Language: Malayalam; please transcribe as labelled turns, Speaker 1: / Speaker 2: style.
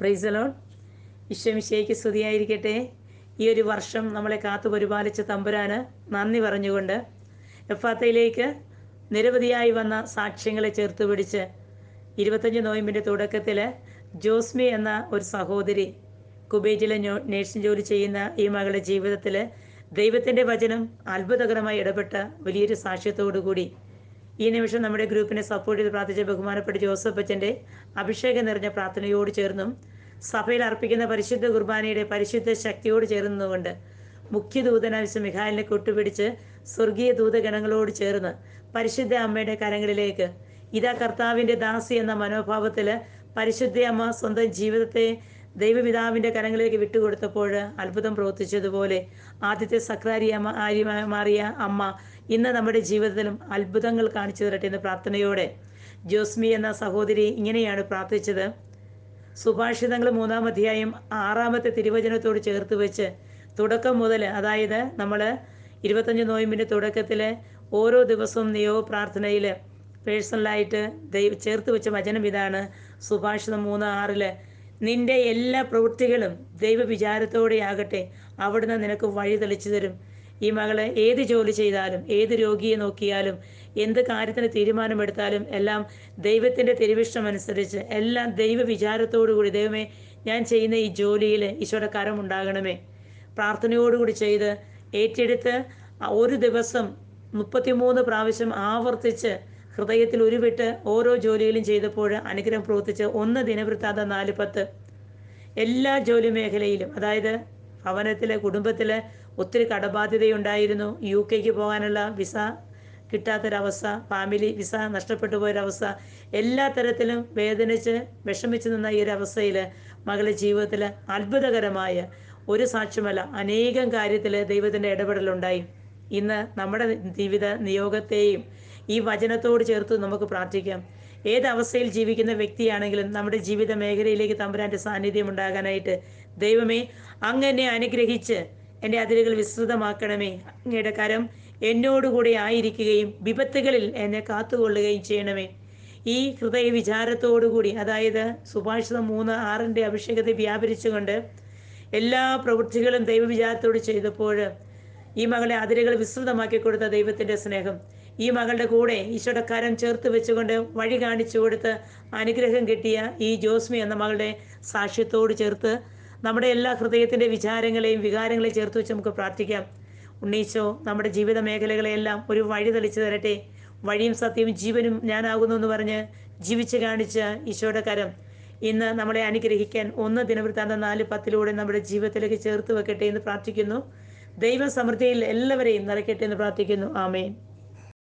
Speaker 1: പ്രൈസലോൺ ഈശ്വമിശയ്ക്ക് സ്തുതിയായിരിക്കട്ടെ. ഈ ഒരു വർഷം നമ്മളെ കാത്തു പരിപാലിച്ച തമ്പുരാന് നന്ദി പറഞ്ഞുകൊണ്ട് എഫാത്തയിലേക്ക് നിരവധിയായി വന്ന സാക്ഷ്യങ്ങളെ ചേർത്ത് പിടിച്ച് ഇരുപത്തഞ്ച് നോയമ്പിന്റെ തുടക്കത്തിൽ ജോസ്മി എന്ന ഒരു സഹോദരി കുബേറ്റിലെ നേഴ്സിംഗ് ജോലി ചെയ്യുന്ന ഈ മകളുടെ ജീവിതത്തിൽ ദൈവത്തിന്റെ വചനം അത്ഭുതകരമായി ഇടപെട്ട വലിയൊരു സാക്ഷ്യത്തോടു കൂടി ഈ നിമിഷം നമ്മുടെ ഗ്രൂപ്പിനെ സപ്പോർട്ട് ചെയ്ത് പ്രാർത്ഥിച്ച ബഹുമാനപ്പെട്ട ജോസഫ് അച്ഛന്റെ അഭിഷേകം നിറഞ്ഞ പ്രാർത്ഥനയോട് ചേർന്നും സഭയിൽ അർപ്പിക്കുന്ന പരിശുദ്ധ കുർബാനയുടെ പരിശുദ്ധ ശക്തിയോട് ചേർന്നുകൊണ്ട് മുഖ്യദൂതനാവശ്യ മിഖാലിനെ കൊട്ടുപിടിച്ച് സ്വർഗീയ ദൂതഗണങ്ങളോട് ചേർന്ന് പരിശുദ്ധ അമ്മയുടെ കരങ്ങളിലേക്ക് ഇതാ കർത്താവിന്റെ ദാസി എന്ന മനോഭാവത്തിൽ പരിശുദ്ധ അമ്മ സ്വന്തം ജീവിതത്തെ ദൈവപിതാവിന്റെ കരങ്ങളിലേക്ക് വിട്ടുകൊടുത്തപ്പോൾ അത്ഭുതം പ്രവർത്തിച്ചതുപോലെ ആദ്യത്തെ സക്രാരി അമ്മ ആര്യ മാറിയ അമ്മ ഇന്ന് നമ്മുടെ ജീവിതത്തിലും അത്ഭുതങ്ങൾ കാണിച്ചു തരട്ടെ എന്ന പ്രാർത്ഥനയോടെ ജോസ്മി എന്ന സഹോദരി ഇങ്ങനെയാണ് പ്രാർത്ഥിച്ചത്. സുഭാഷിതങ്ങൾ മൂന്നാം അധ്യായം ആറാമത്തെ തിരുവചനത്തോട് ചേർത്ത് വെച്ച് തുടക്കം മുതൽ അതായത് നമ്മൾ ഇരുപത്തഞ്ച് നോയമ്പിന്റെ തുടക്കത്തിൽ ഓരോ ദിവസവും നിയോഗ പ്രാർത്ഥനയിൽ പേഴ്സണലായിട്ട് ദൈവ ചേർത്ത് വെച്ച വചനം ഇതാണ് സുഭാഷിതം മൂന്ന് ആറിൽ നിന്റെ എല്ലാ പ്രവൃത്തികളും ദൈവ വിചാരത്തോടെയാകട്ടെ അവിടുന്ന് നിനക്ക് വഴി തെളിച്ചു തരും. ഈ മകളെ ഏത് ജോലി ചെയ്താലും ഏത് രോഗിയെ നോക്കിയാലും എന്ത് കാര്യത്തിന് തീരുമാനമെടുത്താലും എല്ലാം ദൈവത്തിന്റെ തിരുവിഷ്ടം അനുസരിച്ച് എല്ലാം ദൈവ വിചാരത്തോടുകൂടി ദൈവമേ ഞാൻ ചെയ്യുന്ന ഈ ജോലിയിൽ ഈശോയുടെ കരം ഉണ്ടാകണമേ. പ്രാർത്ഥനയോടുകൂടി ചെയ്ത് ഏറ്റെടുത്ത് ഒരു ദിവസം മുപ്പത്തിമൂന്ന് പ്രാവശ്യം ആവർത്തിച്ച് ഹൃദയത്തിൽ ഉരുവിട്ട് ഓരോ ജോലിയിലും ചെയ്തപ്പോൾ അനുഗ്രഹം പ്രവർത്തിച്ച് ഒന്ന് ദിനവൃത്താന്ത നാല് പത്ത്. എല്ലാ ജോലി മേഖലയിലും അതായത് ഭവനത്തിലെ കുടുംബത്തിലെ ഒത്തിരി കടബാധ്യതയുണ്ടായിരുന്നു. യു കെക്ക് പോകാനുള്ള വിസ കിട്ടാത്തൊരവസ്ഥ ഫാമിലി വിസ നഷ്ടപ്പെട്ടു പോയൊരവസ്ഥ എല്ലാ തരത്തിലും വേദനിച്ച് വിഷമിച്ച് നിന്ന ഈ ഒരു അവസ്ഥയിൽ മകളുടെ ജീവിതത്തിൽ അത്ഭുതകരമായ ഒരു സാക്ഷ്യമല്ല അനേകം കാര്യത്തിൽ ദൈവത്തിന്റെ ഇടപെടലുണ്ടായി. ഇന്ന് നമ്മുടെ ജീവിത നിയോഗത്തെയും ഈ വചനത്തോട് ചേർത്ത് നമുക്ക് പ്രാർത്ഥിക്കാം. ഏത് അവസ്ഥയിൽ ജീവിക്കുന്ന വ്യക്തിയാണെങ്കിലും നമ്മുടെ ജീവിത മേഖലയിലേക്ക് തമ്പുരാന്റെ സാന്നിധ്യം ഉണ്ടാകാനായിട്ട് ദൈവമേ അങ്ങനെ അനുഗ്രഹിച്ച് എന്റെ അതിരുകൾ വിസ്തൃതമാക്കണമേ. അങ്ങയുടെ കരം എന്നോടുകൂടി ആയിരിക്കുകയും വിപത്തുകളിൽ എന്നെ കാത്തുകൊള്ളുകയും ചെയ്യണമേ. ഈ ഹൃദയ വിചാരത്തോടുകൂടി അതായത് സുഭാഷിതം മൂന്ന് ആറിന്റെ അഭിഷേകത്തെ വ്യാപരിച്ചുകൊണ്ട് എല്ലാ പ്രവൃത്തികളും ദൈവവിചാരത്തോട് ചെയ്തപ്പോൾ ഈ മകളെ അതിരുകൾ വിസ്തൃതമാക്കി കൊടുത്ത ദൈവത്തിന്റെ സ്നേഹം. ഈ മകളുടെ കൂടെ ഈശോയുടെ കരം ചേർത്ത് വെച്ചുകൊണ്ട് വഴി കാണിച്ചു കൊടുത്ത് അനുഗ്രഹം കിട്ടിയ ഈ ജോസ്മി എന്ന മകളുടെ സാക്ഷ്യത്തോട് ചേർത്ത് നമ്മുടെ എല്ലാ ഹൃദയത്തിന്റെ വിചാരങ്ങളെയും വികാരങ്ങളെയും ചേർത്ത് വെച്ച് നമുക്ക് പ്രാർത്ഥിക്കാം. ഉണ്ണീശോ നമ്മുടെ ജീവിത മേഖലകളെയെല്ലാം ഒരു വഴി തെളിച്ചു തരട്ടെ. വഴിയും സത്യവും ജീവനും ഞാനാകുന്നു എന്ന് പറഞ്ഞ് ജീവിച്ച് കാണിച്ച ഈശോയുടെ കരം ഇന്ന് നമ്മളെ അനുഗ്രഹിക്കാൻ ഒന്ന് ദിനവൃത്താന്ത നാല് പത്തിലൂടെ നമ്മുടെ ജീവിതത്തിലേക്ക് ചേർത്ത് വെക്കട്ടെ എന്ന് പ്രാർത്ഥിക്കുന്നു. ദൈവ സമൃദ്ധിയിൽ എല്ലാവരെയും നിറയ്ക്കട്ടെ എന്ന് പ്രാർത്ഥിക്കുന്നു. ആമേൻ.